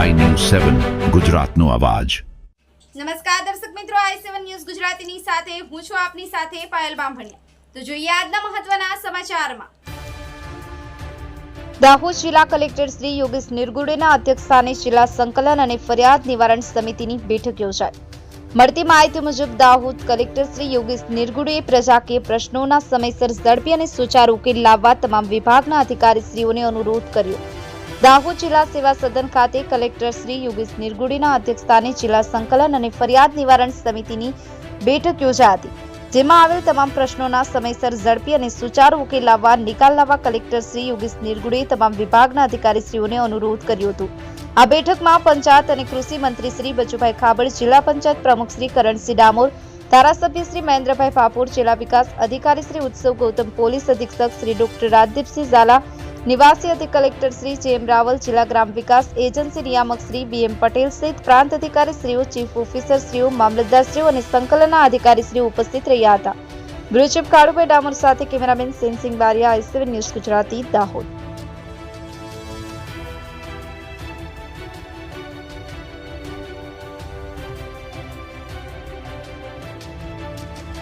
સેવન ગુજરાતનો અવાજ. નમસ્કાર દર્શક મિત્રો આઈ સેવન ન્યૂઝ ગુજરાતીની સાથે હું છું આપની સાથે પાયલ બામભણિયા. તો જોઈએ આજના મહત્વના સમાચારમાં. દાહોદ જિલ્લા કલેક્ટર શ્રી યોગેશ નિર્ગુડેના અધ્યક્ષસ્થાને જિલ્લા સંકલન અને ફરિયાદ નિવારણ સમિતિની બેઠક યોજાઈ. મળતી માહિતી મુજબ દાહોદ કલેક્ટર શ્રી યોગેશ નિર્ગુડેએ પ્રજાકીય પ્રશ્નોના સમયસર ઝડપી અને સુચારુ ઉકેલ લાવવા તમામ વિભાગના અધિકારીશ્રીઓને અનુરોધ કર્યો. દાહોદ જિલ્લા સેવા સદન ખાતે કલેક્ટર શ્રી યોગેશ નિર્ગુડીના અધ્યક્ષસ્થાને જિલ્લા સંકલન અને ફરિયાદ નિવારણ સમિતિની બેઠક યોજાઈ હતી, જેમાં આવેલ તમામ પ્રશ્નોના સમયસર ઝડપી અને સુચારુ ઉકેલ લાવવા, નિકાલ લાવવા કલેક્ટર શ્રી યોગેશ નિર્ગુડે તમામ વિભાગના અધિકારીશ્રીઓને અનુરોધ કર્યો હતો. આ બેઠકમાં પંચાયત અને કૃષિ મંત્રી શ્રી બચુભાઈ ખાબડ, જિલ્લા પંચાયત પ્રમુખ શ્રી કરણસિંહ ડામોર, ધારાસભ્ય શ્રી મહેન્દ્રભાઈ પાપોર જિલ્લા વિકાસ અધિકારી શ્રી ઉત્સવ ગૌતમ, પોલીસ અધિક્ષક શ્રી ડોક્ટર રાજદીપસિંહ ઝાલા નિવાસી અધિક કલેક્ટર શ્રી જે એમ રાવલ જિલ્લા ગ્રામ વિકાસ એજન્સી નિયામક શ્રી બી એમ પટેલ સહિત પ્રાંત અધિકારી શ્રીઓ ચીફ ઓફિસર શ્રીઓ મામલતદારશ્રીઓ અને સંકલનના અધિકારી શ્રીઓ ઉપસ્થિત રહ્યા હતા બ્યુરો ચીફ કાળુભાઈ ડામોર સાથે cameraman Sensingh Bariya I seven news Gujarati Dahod